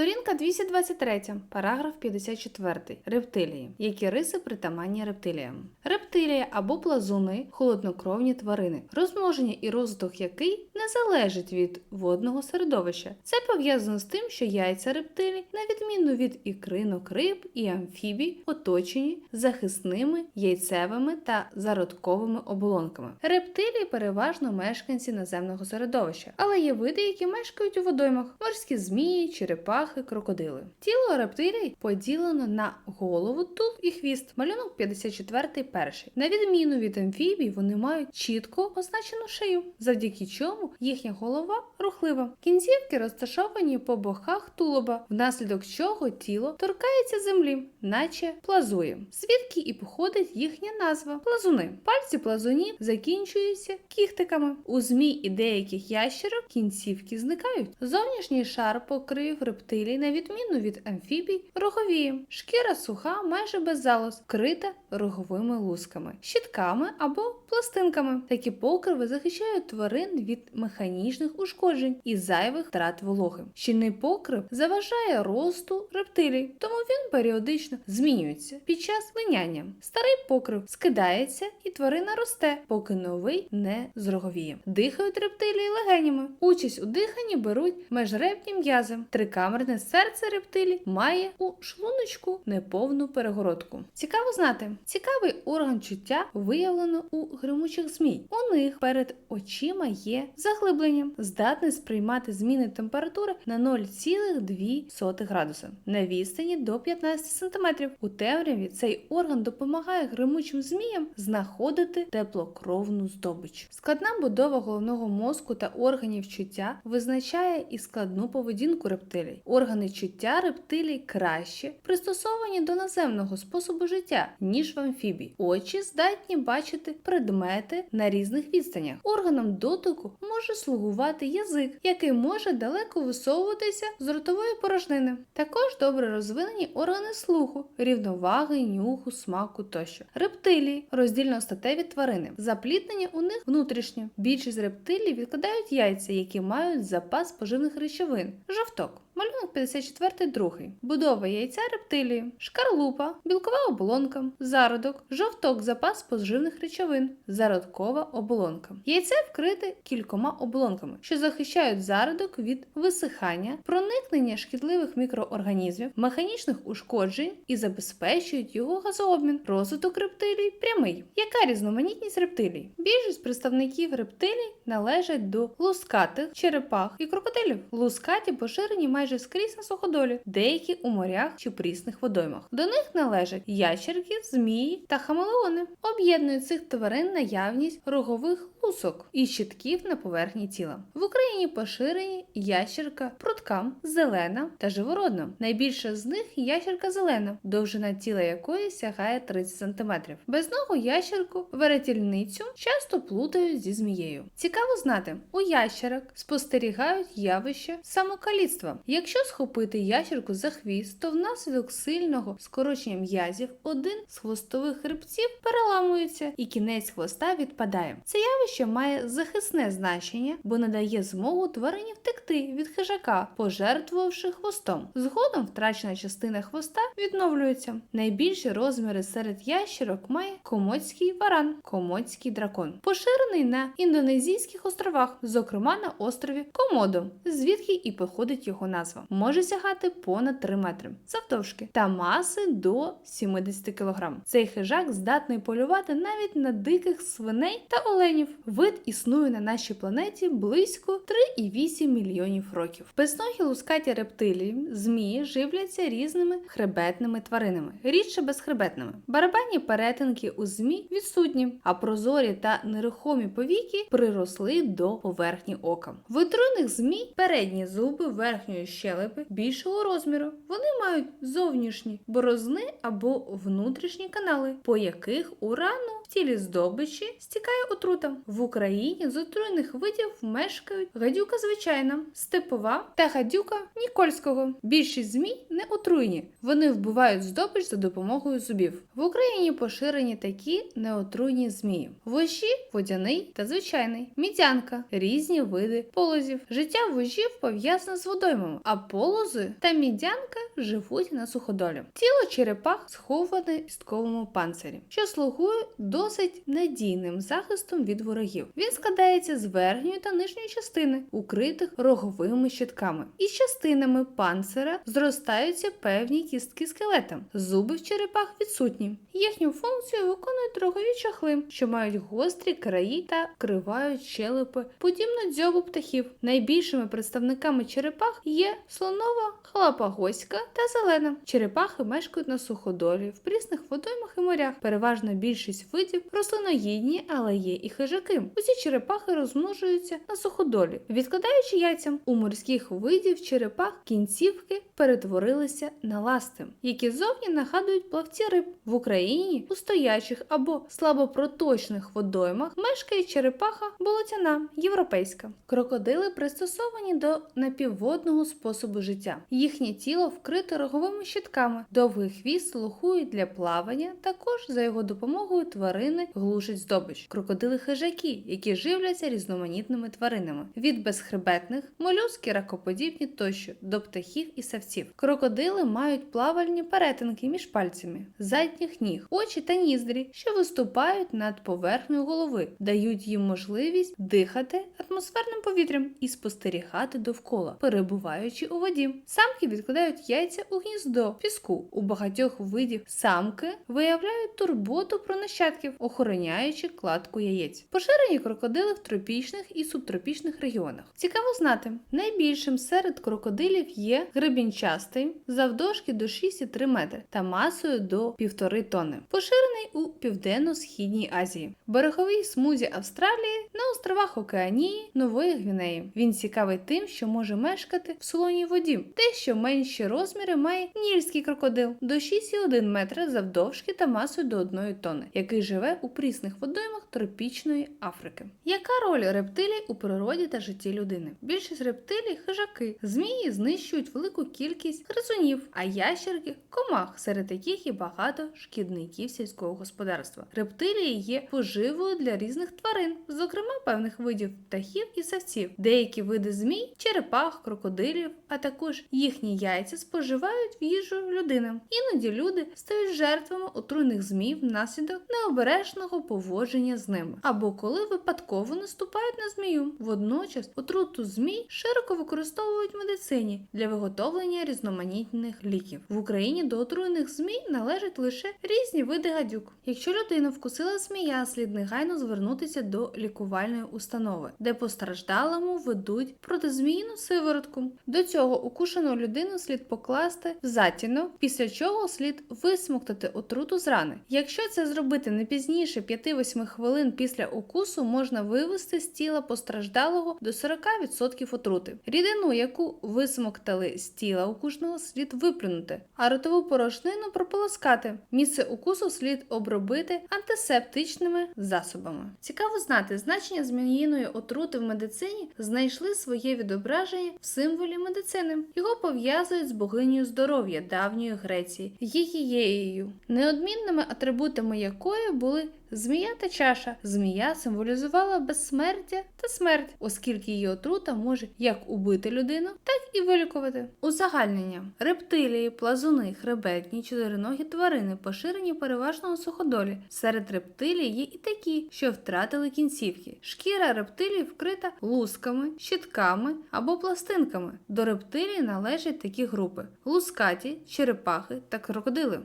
Сторінка 223, параграф 54. Рептилії. Які риси притаманні рептиліям? Рептилія або плазуни холоднокровні тварини, розмноження і розвиток який не залежить від водного середовища. Це пов'язано з тим, що яйця рептилій, на відміну від ікринок риб і амфібій, оточені захисними яйцевими та зародковими оболонками. Рептилії переважно мешканці наземного середовища, але є види, які мешкають у водоймах: морські змії, черепахи, крокодили. Тіло рептилій поділено на голову, тулуб і хвіст. Малюнок 54 перший. На відміну від амфібій, вони мають чітко означену шию, завдяки чому їхня голова рухлива. Кінцівки розташовані по боках тулуба, внаслідок чого тіло торкається землі, наче плазує. Звідки і походить їхня назва плазуни. Пальці плазунів закінчуються кіхтиками. У змій і деяких ящерок кінцівки зникають. Зовнішній шар покрив рептилій, на відміну від амфібій, роговіє. Шкіра суха, майже без залоз, вкрита роговими лусками, щітками або пластинками. Такі покриви захищають тварин від механічних ушкоджень і зайвих втрат вологи. Щільний покрив заважає росту рептилій, тому він періодично змінюється під час линяння. Старий покрив скидається і тварина росте, поки новий не зроговіє. Дихають рептилії легенями. Участь у диханні беруть межребні м'язи. Трикамерне серце рептилій має у шлуночку неповну перегородку. Цікаво знати, цікавий орган чуття виявлено у гримучих змій. У них перед очима є заглиблення, здатне сприймати зміни температури на 0,2 градуса на відстані до 15 см. У темряві цей орган допомагає гримучим зміям знаходити теплокровну здобич. Складна будова головного мозку та органів чуття визначає і складну поведінку рептилій. Органи чуття рептилій краще пристосовані до наземного способу життя, ніж в амфібій. Очі здатні бачити предмети на різних відстанях. Органом дотику може слугувати язик, який може далеко висовуватися з ротової порожнини. Також добре розвинені органи слуху, рівноваги, нюху, смаку тощо. Рептилії роздільностатеві тварини. Запліднення у них внутрішнє. Більшість рептилій відкладають яйця, які мають запас поживних речовин. Жовток. Малюнок 54 другий. Будова яйця рептилії, шкарлупа, білкова оболонка, зародок, жовток запас поживних речовин, зародкова оболонка. Яйце вкрите кількома оболонками, що захищають зародок від висихання, проникнення шкідливих мікроорганізмів, механічних ушкоджень і забезпечують його газообмін. Розвиток рептилій прямий. Яка різноманітність рептилій? Більшість представників рептилій належать до лускатих, черепах і крокодилів. Лускаті поширені майже скрізь на суходолі, деякі у морях чи прісних водоймах. До них належать ящерки, змії та хамелеони. Об'єднують цих тварин наявність рогових лусок і щитків на поверхні тіла. В Україні поширені ящерка прутка, зелена та живородна. Найбільша з них ящерка зелена, довжина тіла якої сягає 30 см. Безногу ящерку, веретільницю часто плутають зі змією. Цікаво знати, у ящерок спостерігають явище самокаліцтва. Якщо схопити ящерку за хвіст, то внаслідок сильного скорочення м'язів один з хвостових хребців переламується і кінець хвоста відпадає. Це явище має захисне значення, бо надає змогу тварині втекти від хижака, пожертвувавши хвостом. Згодом втрачена частина хвоста відновлюється. Найбільші розміри серед ящерок має комодський варан, комодський дракон, поширений на індонезійських островах, зокрема на острові Комодо, звідки і походить його назва. Може сягати понад 3 метри завдовжки та маси до 70 кг. Цей хижак здатний полювати навіть на диких свиней та оленів. Вид існує на нашій планеті близько 3,8 мільйонів років. Безногі лускаті рептилії, змії живляться різними хребетними тваринами, рідше безхребетними. Барабанні перетинки у змій відсутні, а прозорі та нерухомі повіки приросли до поверхні ока. В отруйних змій передні зуби верхньої щелепи більшого розміру. Вони мають зовнішні борозни або внутрішні канали, по яких у рану в тілі здобичі стікає отрута. В Україні з отруєних видів мешкають гадюка звичайна, степова та гадюка Нікольського. Більшість змій не отруєні. Вони вбивають здобич за допомогою зубів. В Україні поширені такі неотруйні змії: вожі, водяний та звичайний, мідянка, різні види полозів. Життя вожів пов'язане з водоймами, а полози та мідянка живуть на суходолі. Тіло черепах сховане кістковому панцирі, що слугує досить надійним захистом від ворогів. Він складається з верхньої та нижньої частини, укритих роговими щитками. Із частинами панцира зростаються певні кістки скелета. Зуби в черепах відсутні. Їхню функцію виконують рогові чохли, що мають гострі краї та вкривають щелепи, подібно дзьобу птахів. Найбільшими представниками черепах є слонова, халапагоська та зелена. Черепахи мешкають на суходолі, в прісних водоймах і морях. Переважна більшість видів рослиноїдні, але є і хижаки. Усі черепахи розмножуються на суходолі, відкладаючи яйцям. У морських видів черепах кінцівки перетворилися на ласти, які зовні нагадують плавці риб. В Україні у стоячих або слабопроточних водоймах мешкає черепаха болотяна, європейська. Крокодили пристосовані до напівводного способу життя. Їхнє тіло вкрите роговими щитками, довгий хвіст слухують для плавання. Також за його допомогою тварини глушать здобич. Крокодили хижаки, які живляться різноманітними тваринами від безхребетних, молюски, ракоподібні тощо до птахів і савців. Крокодили мають плавальні перетинки між пальцями, задніх ніг, очі та ніздрі, що виступають над поверхнею голови, дають їм можливість дихати атмосферним повітрям і спостерігати довкола, перебуваючи у воді. Самки відкладають яйця у гніздо піску. У багатьох видів самки виявляють турботу про нащадків, охороняючи кладку яєць. Поширені крокодили в тропічних і субтропічних регіонах. Цікаво знати, найбільшим серед крокодилів є гребінчастий завдовжки до 6,3 метри та масою до 1,5 тонни. Поширений у південно-східній Азії, береговій смузі Австралії, на островах Океанії, Нової Гвінеї. Він цікавий тим, що може мешкати в солоній воді. Те, що менші розміри має нільський крокодил до 6,1 метра завдовжки та масою до 1 тонни, який живе у прісних водоймах тропічної Африки. Яка роль рептилій у природі та житті людини? Більшість рептилій хижаки. Змії знищують велику кількість гризунів, а ящерки комах, серед яких є багато шкідників сільського господарства. Рептилії є поживою для різних тварин, зокрема певних видів птахів і савців. Деякі види змій, черепах, крокодилів, а також їхні яйця споживають в їжу людинам. Іноді люди стають жертвами отруйних змій внаслідок необережного поводження з ними, або коли випадково наступають на змію. Водночас отруту змій широко використовують в медицині для виготовлення різноманітних ліків. В Україні до отруєних змій належать лише різні види гадюк. Якщо людину вкусила змія, слід негайно звернутися до лікувальної установи, де постраждалому ведуть протизмійну сиворотку. До цього укушену людину слід покласти в затіно, після чого слід висмоктати отруту з рани. Якщо це зробити не пізніше 5-8 хвилин після укусу, можна вивести з тіла постраждалого до 40% отрути. Рідину, яку висмоктали з тіла укушеного, слід виплюнути, а ротову порошнину прополоскати. Місце укусу слід обробити антисептичними засобами. Цікаво знати, значення зміїної отрути в медицині знайшли своє відображення в символі медицини. Його пов'язують з богинею здоров'я давньої Греції, Гігієєю, неодмінними атрибутами якої були Змія та чаша. Змія символізувала безсмертя та смерть, оскільки її отрута може як убити людину, так і вилікувати. Узагальнення рептилії, плазуни, хребетні, чотириногі тварини поширені переважно у суходолі. Серед рептилій є і такі, що втратили кінцівки. Шкіра рептилій вкрита лусками, щитками або пластинками. До рептилій належать такі групи: лускаті, черепахи та крокодили.